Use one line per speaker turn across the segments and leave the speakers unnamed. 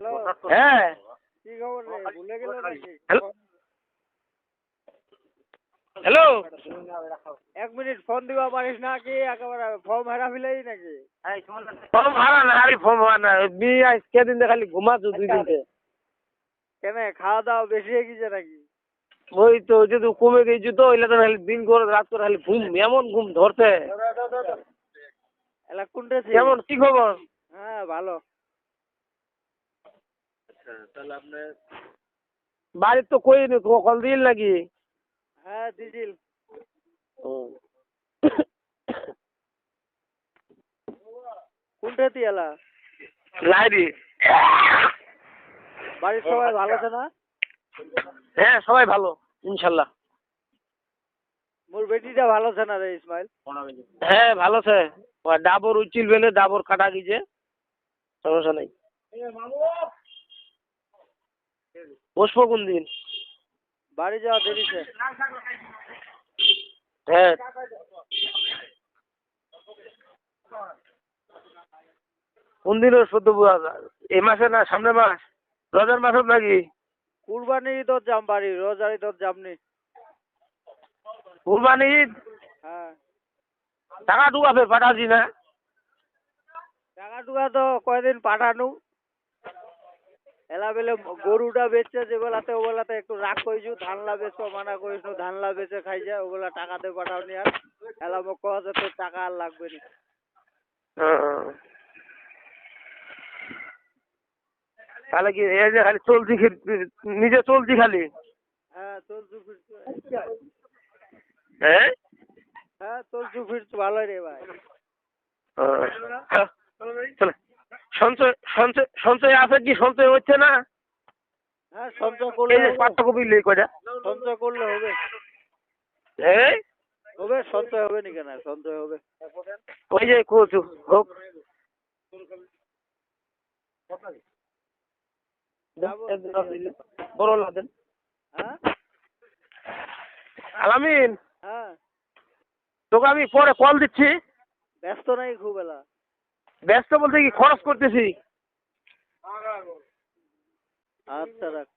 Hello
হ্যাঁ।
কি খবর রে? ভুলে গেলে নাকি?
হ্যালো হ্যালো
এক মিনিট ফোন দিবা পারিস না কি? একেবারে ফর্ম হেরা ফেলেই নাকি?
ফর্ম হারা না খালি ফর্ম হারা না। বিয়ে আজ কেদিন দিয়ে খালি ঘুমাচ্ছ দুই দিন থেকে।
কেন খাওয়া দাওয়া বেশি হয়ে গেছে নাকি?
ওই তো যদি কমে গেছি তো ওইলে তো খালি দিন করে রাত করে খালি ঘুম এমন ঘুম ধরছে
এলা কোনটা?
কেমন কি খবর?
হ্যাঁ ভালো।
বাড়ির তো কই নি কল দিল নাকি?
হ্যাঁ দিজিল কোনটা তুই এলা?
লাইরি
বাড়ির সবাই ভালো আছে না?
হ্যাঁ সবাই ভালো ইনশাল্লাহ।
মোর বেটিটা ভালো আছে না রে ইসমাইল?
হ্যাঁ ভালো আছে। ডাবর উচিল বেলে ডাবর কাটা গেছে। সমস্যা নেই। বসবো কোন দিন
বাড়ি যাওয়া দেরিছে
হ্যাঁ কোন দিন সদ্য এই মাসে না সামনের মাস। রোজার মাসত নাকি?
কুরবানি ঈদত যাম বাড়ি রোজার ঈদত যামনি
কুরবানি ঈদ?
হ্যাঁ।
টাকা ফের পাঠাছি না?
টাকা টুকা তো কয়দিন পাঠানু? এলা বেলে গরুটা বেচছে যে বেলাতে ও বেলাতে একটু রাগ কইছু ধানলা বেচবো মানা করিস ধানলা বেচে খাই যায় ওগুলা টাকাতে পাঠাও নি আর। এলা মোক কহ তোর টাকা আর লাগবে নি।
তাহলে কি এই যে খালি চলছি নিজে চলছি খালি?
হ্যাঁ তোর দু
হ্যাঁ
হ্যাঁ দু ফিট ভালোই রে ভাই।
চলে। সঞ্চয় সঞ্চয় সঞ্চয় আছে কি? সঞ্চয় হচ্ছে না?
হ্যাঁ সঞ্চয় করলে
এই যে
হবে।
পাঠ্যকপি কয়টা?
সঞ্চয় করলে হবে।
এই?
হবে সঞ্চয় হবে নি কেন? সঞ্চয় হবে।
ওই যে কোচু হোক। বড় লাদেন
হ্যাঁ?
আলামিন
হ্যাঁ।
তোকে আমি পরে কল দিচ্ছি।
ব্যস্ত নাই খুব এলা।
ব্যস্ত বলতে কি খরচ করতেছি?
আচ্ছা রাখ।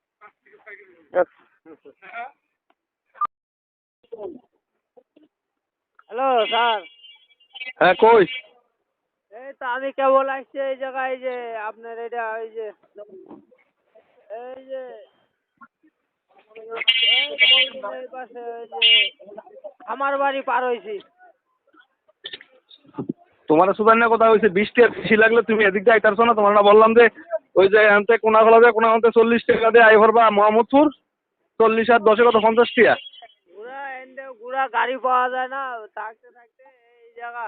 Hello sir.
হ্যাঁ কই?
এই তো আমি কেবল আসছি এই জায়গায় যে আপনার এটা ওই যে এই যে আমার বাড়ি পার হয়েছি
তোমার সুবান্না কথা হয়েছে বৃষ্টি আর বেশি লাগলে তুমি এদিক দিয়ে আইতারছো না। তোমার না বললাম যে ওই যে আনতে কোনা খোলা যায় কোনা আনতে চল্লিশ টাকা দিয়ে আই ভরবা মোহাম্মদপুর চল্লিশ আর দশে কত পঞ্চাশ টাকা
ঘোড়া ঘোড়া গাড়ি পাওয়া যায় না থাকতে থাকতে এই জায়গা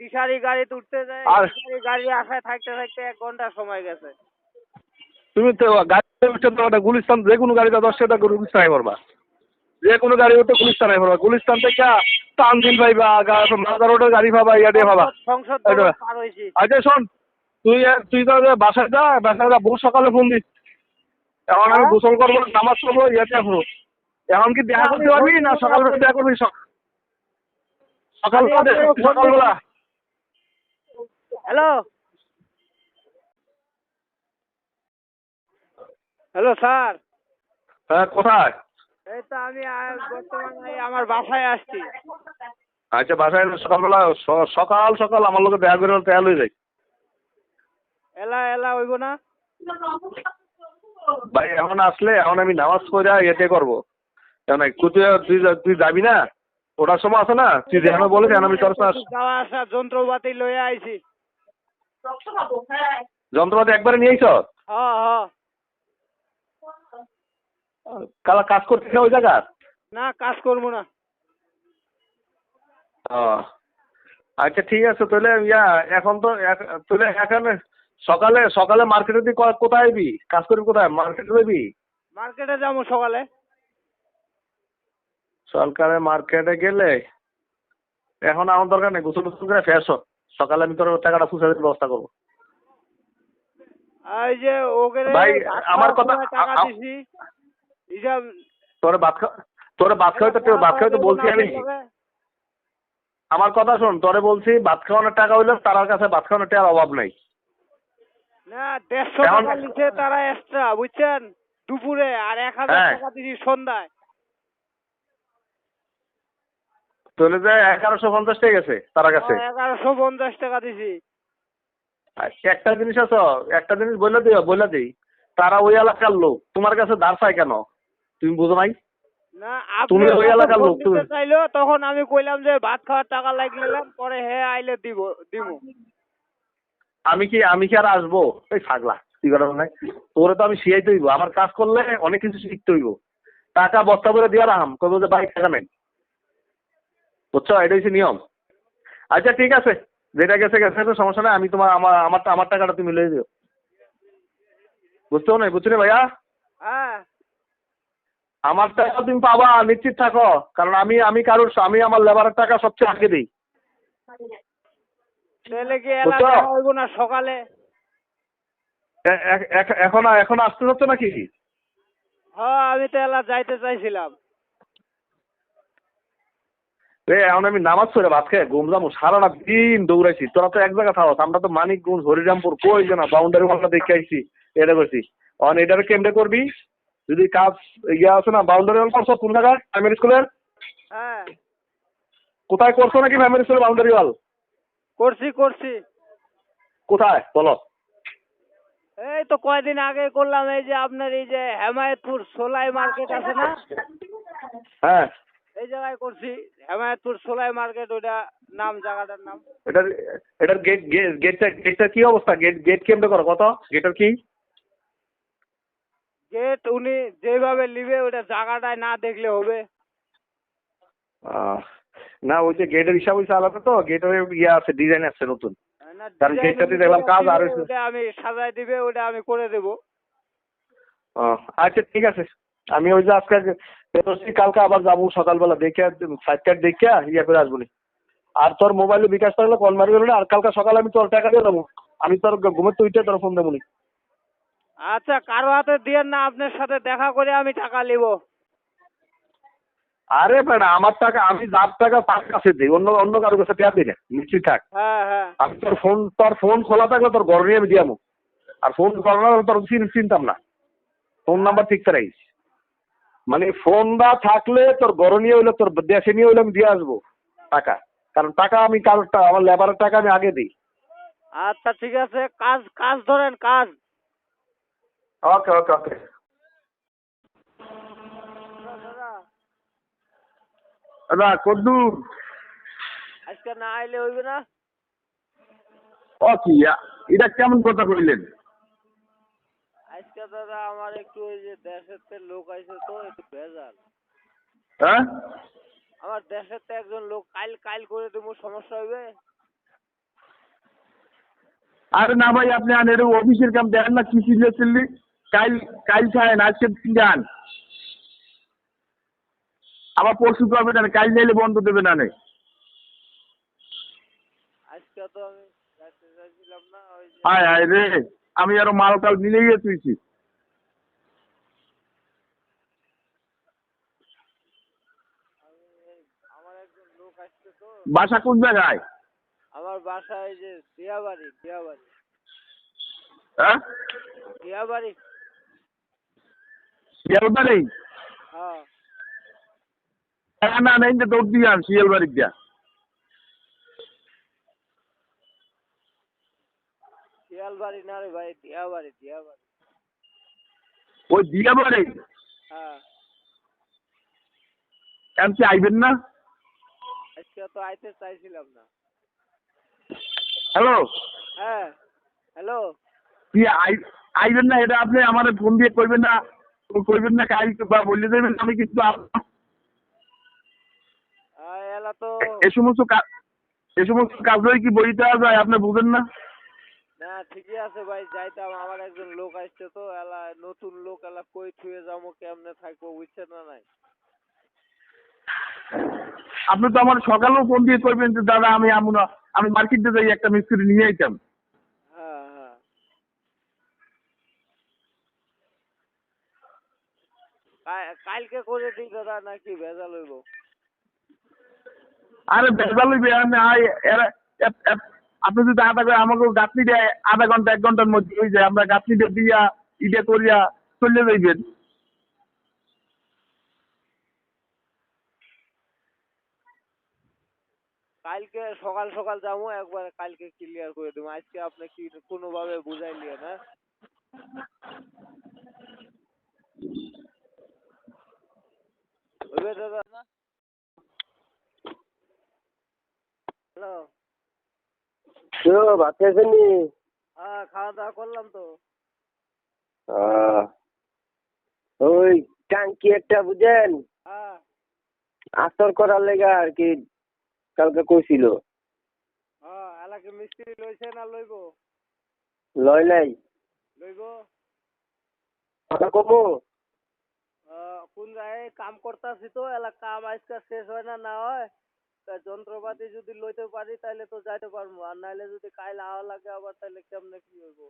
দিশারি গাড়ি উঠতে যায়
আর-
গাড়ি আসায় থাকতে থাকতে এক ঘণ্টা সময় গেছে।
তুমি তো গাড়ি গুলিস্তান যে কোনো গাড়িতে দশ টাকা গুলিস্তান আই ভরবা। যে কোনো গাড়ি উঠতে গুলিস্তান আই ভরবা। গুলিস্তান থেকে তানজিল পাইবা মালদা রোডের গাড়ি পাবা ইয়া দিয়ে পাবা আচ্ছা শোন তুই তুই তো বাসায় যা বাসায় যা বহু সকালে ফোন দিস। এখন আমি
হ্যাঁ?
গোসল করব নামাজ পড়ব ইয়াতে আসব এখন কি দেখা করতে পারবি না সকালবেলা দেখা করবি? সকালবেলা সকালবেলা।
হ্যালো? Hello sir.
হ্যাঁ কোথায়?
এই তো আমি বর্তমানে আমার বাসায় আসছি।
আচ্ছা বাসায় সকালবেলা সকাল সকাল আমার লোকে দেখা করে তেল হয়ে
এলা এলা হইব না।
ভাই এখন আসলে এখন আমি নামাজ পড়ে ইয়েতে করব। কেন তুই তুই তুই যাবি না? ওটার সময় আছে না? তুই যেখানে বলে যেন আমি তোর সাথে
যাওয়া আসা যন্ত্রপাতি লয়ে আইছি।
যন্ত্রপাতি একবারে নিয়েছ
হ হ।
কালা কাজ করছিস না ওই জায়গা
না কাজ করব না।
ও আচ্ছা ঠিক আছে তাহলে ইয়া এখন তো তাহলে এখানে সকালে সকালে মার্কেটে তুই কোথায় আইবি? কাজ করবি কোথায়? মার্কেটে যাবি?
মার্কেটে যাব সকালে।
সরকারে মার্কেটে গেলে এখন আমার দরকার নেই গোসল গোসল করে ফ্রেশ সকালে আমি তোর টাকাটা ফুসাদের ব্যবস্থা করব।
এই যে ওকে
ভাই, আমার কথা- তোর তোর তো তো বলছি আমি। আমার কথা শোন তোরে বলছি ভাত খাওয়ানোর টাকা হইলে তার কাছে ভাত খাওয়ানোর টাকার অভাব নাই।
না দেড়শো টাকা তারা এক্সট্রা বুঝছেন? দুপুরে আর এক হাজার
হ্যাঁ।
টাকা দিছি সন্ধ্যায়।
চলে যায় এগারোশো পঞ্চাশ টাকা গেছে তার কাছে।
এগারোশো পঞ্চাশ টাকা দিছি।
একটা জিনিস আছে একটা জিনিস বলে দিও বলে দিই। তারা ওই এলাকার লোক তোমার কাছে ধার চায় কেন? তুমি বুঝো নাই?
না
তুমি ওই এলাকার লোক, তুমি-
চাইলো তখন আমি কইলাম যে ভাত খাওয়ার টাকা লাগিয়ে পরে হে আইলে দিব দিমু।
আমি কি আমি কি আর আসব? এই ছাগলা তুই কথা নাই তোরে তো আমি শিখাইতে হইব আমার কাজ করলে অনেক কিছু শিখতে হইব। টাকা বস্তা করে দিয়ে রাখাম কবে যে ভাই টাকা নেই বুঝছ? এটা হচ্ছে নিয়ম। আচ্ছা ঠিক আছে। যেটা গেছে গেছে তো সমস্যা নাই। আমি তোমার আমার আমার আমার টাকাটা তুমি মিলিয়ে দিও। বুঝতেও নাই? বুঝছ রে ভাইয়া? আমার টাকা তুমি পাবা নিশ্চিত থাকো। কারণ আমি আমি কারোর আমি আমার লেবারের টাকা সবচেয়ে আগে দিই।
সকালে?
এখন এখন আসতে হচ্ছে নাকি?
হ্যাঁ আমি তো এলা যাইতে চাইছিলাম।
এ এখন আমি নামাজ পড়ে ভাত খেয়ে ঘুম যাব। সারাটা দিন দৌড়াইছি। তোরা তো এক জায়গা থাকো আমরা তো মানিকগঞ্জ হরিরামপুর কই যে না বাউন্ডারি ওয়ালা দেখে আইছি। এটা করছি অন এটারে কেমনে করবি? যদি কাজ ইয়ে আছে না বাউন্ডারি ওয়াল করছ কোন জায়গায় প্রাইমারি স্কুলের
হ্যাঁ।
কোথায় করছ নাকি প্রাইমারি স্কুলের বাউন্ডারি ওয়াল
করছি করছি।
কোথায়? বলো।
এই তো কয়দিন আগে করলাম এই যে আপনার এই যে হেমায়তপুর সোলাই মার্কেট আছে না?
হ্যাঁ।
এই জায়গায় করছি হেমায়তপুর সোলাই মার্কেট ওইটা নাম জায়গাটার নাম।
এটার এটার গেট গেটটা গেটটা কি অবস্থা? গেট গেট কেমনে করো? কত? গেটের কি?
গেট উনি যেভাবে নিবে ওটা জায়গাটায় না দেখলে হবে।
না ওই যে গেটের হিসাব হইছে আলাদা তো গেটের ইয়ে আছে ডিজাইন আছে নতুন। কারণ গেটটাতে দেখলাম কাজ
আরও আমি সাজাই দিবে ওটা আমি করে দেবো।
আচ্ছা ঠিক আছে। আমি ওই যে আজকে কালকে আবার যাব সকালবেলা দেখে সাইড কার্ড দেখে ইয়ে করে আসব আর তোর মোবাইলে বিকাশ থাকলে কল মারি আর কালকে সকালে আমি তোর টাকা দিয়ে দেবো। আমি তোর ঘুমের তো উঠে তোর ফোন দেবো নি।
আচ্ছা কারও হাতে দিয়েন না আপনার সাথে দেখা করে আমি টাকা নিব।
আরে বেটা আমার টাকা আমি যার টাকা তার কাছে দিই অন্য অন্য কারও কাছে টাকা দিই না নিশ্চিত থাক।
হ্যাঁ হ্যাঁ।
আমি তোর ফোন তোর ফোন খোলা থাকলে তোর ঘর নিয়ে আমি দিয়ামো আর ফোন খোলা না তোর চিন- চিনতাম না। ফোন নাম্বার ঠিক রাখিস মানে ফোন ফোনটা থাকলে তোর ঘর নিয়ে হইলে তোর দেশে নিয়ে হইলে আমি দিয়ে আসব টাকা। কারণ টাকা আমি কারোর আমার লেবারের টাকা আমি আগে দিই।
আচ্ছা ঠিক আছে কাজ কাজ ধরেন কাজ।
ওকে ওকে ওকে না কদ্দু
আজকে না আইলে হইবে না?
ও কি এটা কেমন কথা কইলেন?
আজকে দাদা আমার একটু ওই যে দেশের তে লোক আইছে তো একটু ভেজাল।
হ্যাঁ?
আমার দেশের তে একজন লোক কাইল কাইল করে দেবো সমস্যা হইবে?
আরে না ভাই আপনি আন এটা অফিসের কাম দেখেন না কি চিল্লে চিল্লি কাইল কাইল খায়েন আজকে দিন যান। আবার পরশু করবে না কাইল নিলে বন্ধ দেবে না
আজকে তো আমি না
হায় হায় রে আমি আরও মাল টাল নিয়ে গিয়ে তুইছি
এই
বাসা কোন জায়গায়?
আমার বাসায় যে দিয়াবাড়ি দিয়াবাড়ি
হ্যাঁ?
দিয়াবাড়ি
শিয়ালদা নেই
হ্যাঁ।
না নেই যে দৌড় দিয়ে আন শিয়াল দিয়া
শিয়ালবাড়ি না রে ভাই দিয়াবাড়ি দিয়াবাড়ি।
ওই দিয়া বাড়ি
হ্যাঁ।
কেন কি আইবেন না?
আজকে তো আইতে চাইছিলাম না।
হ্যালো?
হ্যাঁ হ্যালো?
কি আইবেন না এটা আপনি আমার ফোন দিয়ে কইবেন না। কইবেন না কাল বা বলে দেবেন আমি কিন্তু
এলা তো।
এ সমস্ত কাজ এ সমস্ত কি যায় আপনি বুঝেন না?
না ঠিকই আছে ভাই যাইতাম আমার একজন লোক আসছে তো এলা নতুন লোক এলা কই থুয়ে যাব কেমনে থাকব বুঝছেন না নাই?
আপনি তো আমার সকালেও ফোন দিয়ে কইবেন যে দাদা আমি আমি মার্কেটে যাই একটা মিস্ত্রি নিয়ে আইতাম
হ্যাঁ হ্যাঁ কাল- কালকে করে দিই দাদা নাকি ভেজাল হইব?
আরে ভেজাল হইবে আমি আই আপনি যদি আধা করে আমাকে গাঁথনি দেয় আধা ঘণ্টা এক ঘণ্টার মধ্যে হয়ে যায় আমরা গাঁথনিটা দিয়া ইটা করিয়া চলে যাইবেন।
কালকে সকাল সকাল যাব একবার কালকে ক্লিয়ার করে দেবো। আজকে আপনি কি কোনোভাবে বুঝাই নিয়ে না হইবে দাদা না হ্যালো
তো ভাত খাইছেন? নি
হ্যাঁ খাওয়া দাওয়া করলাম তো।
ওই টাঙ্কি একটা বুঝেন?
হ্যাঁ।
আসর করার লেগে আর কি কালকে কইছিল।
হ্যাঁ এলাকে মিস্ত্রি লইছে না লইব?
লয় নাই।
লইব?
কথা
আহ, কোন জায়গায় কাম করতেছি তো এলা কাম আজকে শেষ হয় না না হয়? যন্ত্রপাতি যদি লইতে পারি তাহলে তো যাইতে পারব আর নাহলে যদি কাইল আওয়া লাগে আবার তাহলে কেমনে কি হইব?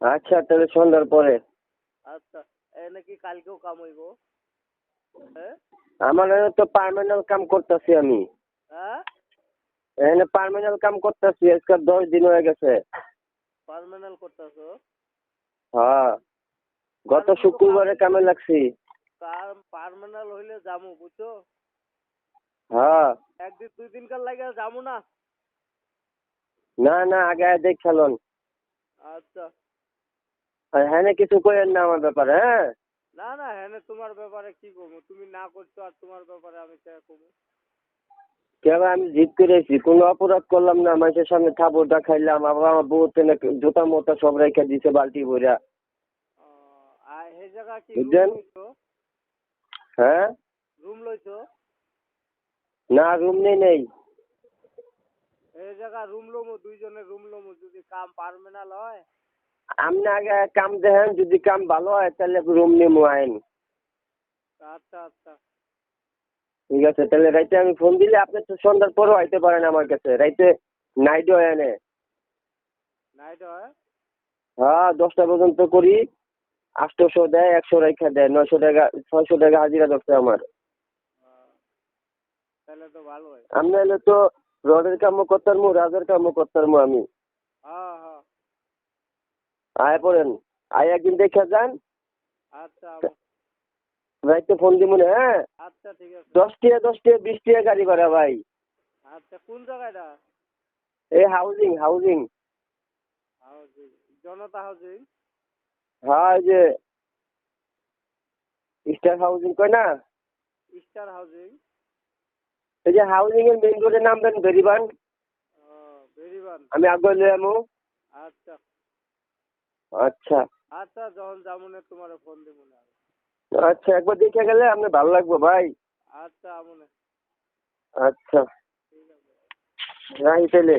আচ্ছা তাহলে সন্ধ্যার পরে।
আচ্ছা এনে কি কালকেও কাম হইব? হ্যাঁ?
আমার তো পার্মানেন্ট কাম করতেছি আমি।
হ্যাঁ?
এখানে পার্মানেন্ট কাম করতেছি আজকে দশ দিন হয়ে গেছে।
পার্মানেন্ট করতেছো?
হ্যাঁ গত শুক্রবারে কামে লাগছি।
পার্মানেন্ট হইলে যামু বুঝছ?
হ্যাঁ।
একদিন দুই দিন কার লাগে যামু না?
না না আগে দেখ খেলন।
আচ্ছা।
হ্যাঁ কিছু করেন না আমার ব্যাপারে হ্যাঁ?
না না হ্যাঁ তোমার ব্যাপারে কি করব তুমি না করছ আর তোমার ব্যাপারে আমি কে করব
কেবা আমি জিদ করেছি কোনো অপরাধ করলাম না মানুষের সামনে থাপড়টা খাইলাম আবার আমার বউ তেনে জুতা মোতা সব রেখে দিছে বালতি ভরা
আর জায়গা কি
হ্যাঁ?
রুম লইছো?
না রুম নেই নেই।
এই জায়গা রুম লমু দুইজনে রুম লমু যদি কাম পার্মানেন্ট হয়।
আপনি আগে কাম দেখেন যদি কাম ভালো হয় তাহলে রুম নিমু আইন।
আচ্ছা আচ্ছা।
ঠিক আছে তাহলে রাইতে আমি ফোন দিলে আপনি তো সন্ধ্যার পরেও আইতে পারেন আমার কাছে। রাইতে নাইট হয় এনে।
নাইট হয়?
হ্যাঁ দশটা পর্যন্ত করি। আটশোশো দেয় একশো রেখা দেয় নয়শো টাকা ছয়শো টাকা হাজিরা ধরছে আমার। আপনি হলে তো রডের কামও করতাম রাজের কামও করতাম আমি।
হ্যাঁ হ্যাঁ।
আয় পড়েন আয় একদিন দেখে যান।
আচ্ছা আমু।
রাইতে ফোন দিব না হ্যাঁ দশ টাকা দশ বিশ গাড়ি ভাড়া ভাই।
আচ্ছা কোন জায়গাটা?
এই housing housing.
Housing Janata housing?
হ্যাঁ যে স্টার হাউজিং কয় না?
Star housing?
এই যে হাউজিং এর মেইন রোডে নামবেন বেরিবান। আমি আগে লয়ে আমু
আচ্ছা।
আচ্ছা।
আচ্ছা যখন যামুনে তোমার ফোন দিব না।
আচ্ছা একবার দেখে গেলে আপনার ভালো লাগবে ভাই।
আচ্ছা আমুনে।
আচ্ছা। রাখি তাহলে